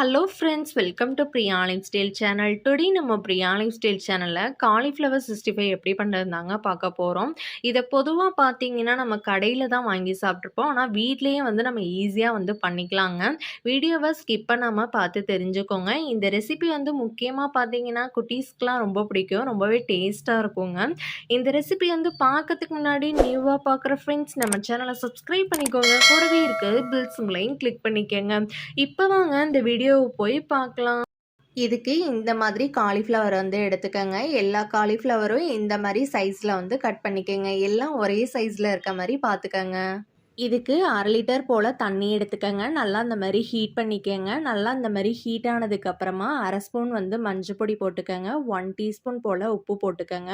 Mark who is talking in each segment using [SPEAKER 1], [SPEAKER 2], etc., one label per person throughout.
[SPEAKER 1] Hello friends welcome to Priya life style channel today நம்ம Priya life style சேனலில் cauliflower sixty five எப்படி பண்ணுறதுதாங்க பார்க்க போகிறோம் இதை பொதுவாக பார்த்தீங்கன்னா நம்ம கடையில் தான் வாங்கி சாப்பிட்ருப்போம் ஆனால் வீட்லேயே வந்து நம்ம ஈஸியாக வந்து பண்ணிக்கலாங்க. வீடியோவை ஸ்கிப் பண்ணாமல் பார்த்து தெரிஞ்சுக்கோங்க. இந்த ரெசிபி வந்து முக்கியமாக பார்த்தீங்கன்னா குட்டீஸ்க்கெலாம் ரொம்ப பிடிக்கும். ரொம்பவே டேஸ்ட்டாக இருக்குங்க. இந்த ரெசிபி வந்து பார்க்கறதுக்கு முன்னாடி நியூவாக பார்க்குற ஃப்ரெண்ட்ஸ் நம்ம சேனலை சப்ஸ்கிரைப் பண்ணிக்கோங்க. கூடவே இருக்குது பில் சிம்லையும் கிளிக் பண்ணிக்கோங்க. இப்போ வாங்க இந்த வீடியோ வீடியோவை போய் பார்க்கலாம் இதுக்கு இந்த மாதிரி காலிஃப்ளவர் வந்து எடுத்துக்கோங்க. எல்லா காலிஃப்ளவரும் இந்த மாதிரி சைஸில் வந்து கட் பண்ணிக்கோங்க. எல்லாம் ஒரே சைஸில் இருக்க மாதிரி பார்த்துக்கோங்க இதுக்கு அரை லிட்டர் போல் தண்ணி எடுத்துக்கோங்க. நல்லா இந்த மாதிரி ஹீட் பண்ணிக்கோங்க. நல்லா இந்த மாதிரி ஹீட் ஆனதுக்கப்புறமா அரை ஸ்பூன் வந்து மஞ்சள் பொடி போட்டுக்கோங்க. ஒன் டீஸ்பூன் போல் உப்பு போட்டுக்கோங்க.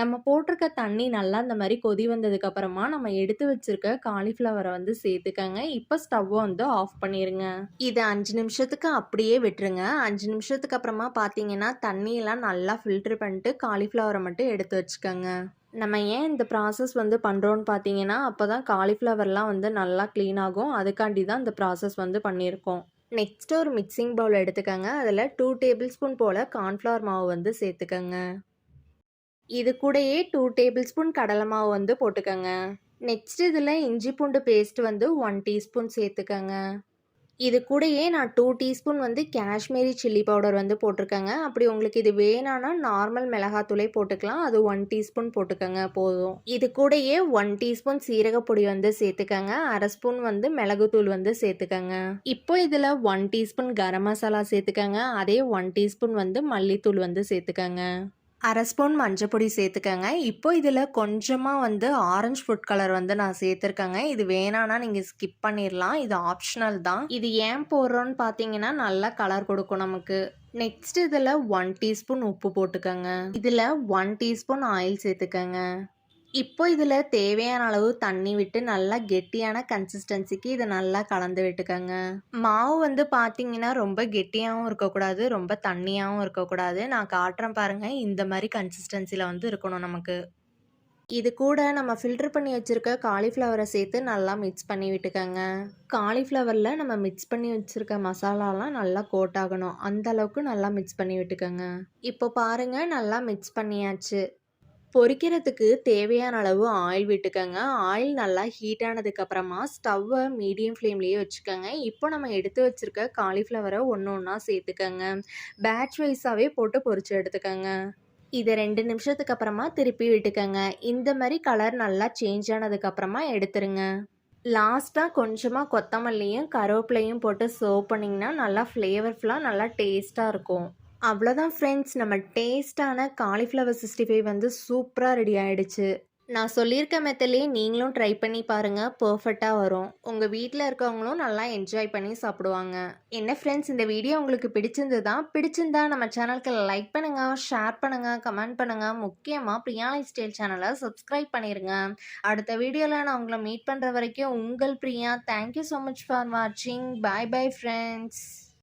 [SPEAKER 1] நம்ம போட்டிருக்க தண்ணி நல்லா இந்த மாதிரி கொதி வந்ததுக்கப்புறமா நம்ம எடுத்து வச்சுருக்க காலிஃப்ளவரை வந்து சேர்த்துக்கோங்க. இப்போ ஸ்டவ்வை வந்து ஆஃப் பண்ணிடுங்க இது அஞ்சு நிமிஷத்துக்கு அப்படியே விட்டுருங்க. அஞ்சு நிமிஷத்துக்கு அப்புறமா பார்த்தீங்கன்னா தண்ணியெல்லாம் நல்லா ஃபில்ட்ரு பண்ணிட்டு காலிஃப்ளவரை மட்டும் எடுத்து வச்சுக்கோங்க. நம்ம ஏன் இந்த ப்ராசஸ் வந்து பண்ணுறோன்னு பார்த்தீங்கன்னா அப்போ தான் காலிஃப்ளவர்லாம் வந்து நல்லா க்ளீன் ஆகும். அதுக்காண்டி தான் இந்த ப்ராசஸ் வந்து பண்ணியிருக்கோம். நெக்ஸ்ட் ஒரு மிக்சிங் பவுல் எடுத்துக்கோங்க. அதில் டூ டேபிள் ஸ்பூன் போல் கார்ன்ஃப்ளவர் மாவு வந்து சேர்த்துக்கோங்க. இது கூடயே டூ டேபிள் ஸ்பூன் கடலை மாவு வந்து போட்டுக்கோங்க. நெக்ஸ்ட் இதில் இஞ்சி பூண்டு பேஸ்ட் வந்து ஒன் டீஸ்பூன் சேர்த்துக்கோங்க. இது கூடயே நான் டூ டீஸ்பூன் வந்து காஷ்மீரி சில்லி பவுடர் வந்து போட்டிருக்கேங்க. அப்படி உங்களுக்கு இது வேணான்னா நார்மல் மிளகாத்தூளே போட்டுக்கலாம். அது ஒன் டீஸ்பூன் போட்டுக்கோங்க போதும். இது கூடயே ஒன் டீஸ்பூன் சீரகப்பொடி வந்து சேர்த்துக்கோங்க. அரை ஸ்பூன் வந்து மிளகுத்தூள் வந்து சேர்த்துக்கோங்க. இப்போ இதில் ஒன் டீஸ்பூன் கரம் மசாலா சேர்த்துக்கோங்க. அதே ஒன் டீஸ்பூன் வந்து மல்லித்தூள் வந்து சேர்த்துக்கோங்க. அரை ஸ்பூன் மஞ்சப்பொடி சேர்த்துக்கங்க. இப்போ இதில் கொஞ்சமாக வந்து ஆரஞ்சு ஃபுட் கலர் வந்து நான் சேர்த்துருக்கேங்க. இது வேணான்னா நீங்கள் ஸ்கிப் பண்ணிடலாம் இது ஆப்ஷனல் தான். இது ஏன் போடுறோன்னு பார்த்தீங்கன்னா நல்லா கலர் கொடுக்கும் நமக்கு. நெக்ஸ்ட் இதில் ஒன் டீஸ்பூன் உப்பு போட்டுக்கோங்க. இதில் ஒன் டீஸ்பூன் ஆயில் சேர்த்துக்கங்க. இப்போ இதில் தேவையான அளவு தண்ணி விட்டு நல்லா கெட்டியான கன்சிஸ்டன்சிக்கு இதை நல்லா கலந்து விட்டுக்கோங்க. மாவு வந்து பார்த்தீங்கன்னா ரொம்ப கெட்டியாகவும் இருக்கக்கூடாது ரொம்ப தண்ணியாகவும் இருக்கக்கூடாது. நான் காட்டுறேன் பாருங்கள் இந்த மாதிரி கன்சிஸ்டன்சியில் வந்து இருக்கணும் நமக்கு. இது கூட நம்ம ஃபில்டர் பண்ணி வச்சுருக்க காலிஃப்ளவரை சேர்த்து நல்லா மிக்ஸ் பண்ணி விட்டுக்கோங்க. காலிஃப்ளவரில் நம்ம மிக்ஸ் பண்ணி வச்சுருக்க மசாலாலாம் நல்லா கோட் ஆகணும். அந்த அளவுக்கு நல்லா மிக்ஸ் பண்ணி விட்டுக்கோங்க. இப்போ பாருங்கள் நல்லா மிக்ஸ் பண்ணியாச்சு. பொரிக்கிறதுக்கு தேவையான அளவு ஆயில் விட்டுக்கோங்க. ஆயில் நல்லா ஹீட் ஆனதுக்கப்புறமா ஸ்டவ்வை மீடியம் ஃப்ளேம்லேயே வச்சுக்கோங்க. இப்போ நம்ம எடுத்து வச்சுருக்க காலிஃப்ளவரை ஒன்று ஒன்றா சேர்த்துக்கோங்க. பேட்ச் வைஸாகவே போட்டு பொரிச்சு எடுத்துக்கோங்க. இதை ரெண்டு நிமிஷத்துக்கு அப்புறமா திருப்பி விட்டுக்கோங்க. இந்த மாதிரி கலர் நல்லா சேஞ்ச் ஆனதுக்கப்புறமா எடுத்துருங்க. லாஸ்ட்டாக கொஞ்சமாக கொத்தமல்லியும் கருவேப்பிலையும் போட்டு சர்வ் பண்ணிங்கன்னா நல்லா ஃப்ளேவர்ஃபுல்லாக நல்லா டேஸ்ட்டாக இருக்கும். அவ்வளோதான் ஃப்ரெண்ட்ஸ் நம்ம டேஸ்ட்டான காலிஃப்ளவர் சிக்ஸ்டி ஃபைவ் வந்து சூப்பராக ரெடி ஆகிடுச்சு நான் சொல்லியிருக்க மெத்தட்லேயே நீங்களும் ட்ரை பண்ணி பாருங்கள் பர்ஃபெக்டாக வரும். உங்கள் வீட்டில் இருக்கவங்களும் நல்லா என்ஜாய் பண்ணி சாப்பிடுவாங்க. என்ன ஃப்ரெண்ட்ஸ் இந்த வீடியோ உங்களுக்கு பிடிச்சிருந்ததா? பிடிச்சிருந்தா நம்ம சேனலுக்கு லைக் பண்ணுங்கள் ஷேர் பண்ணுங்கள் கமெண்ட் பண்ணுங்கள் முக்கியமாக பிரியா லைஃப் ஸ்டைல் சேனலை சப்ஸ்கிரைப் பண்ணிடுங்க அடுத்த வீடியோவில் நான் உங்களை மீட் பண்ணுற வரைக்கும் உங்கள் Priya. Thank you so much for வாட்சிங் பாய் பாய் ஃப்ரெண்ட்ஸ்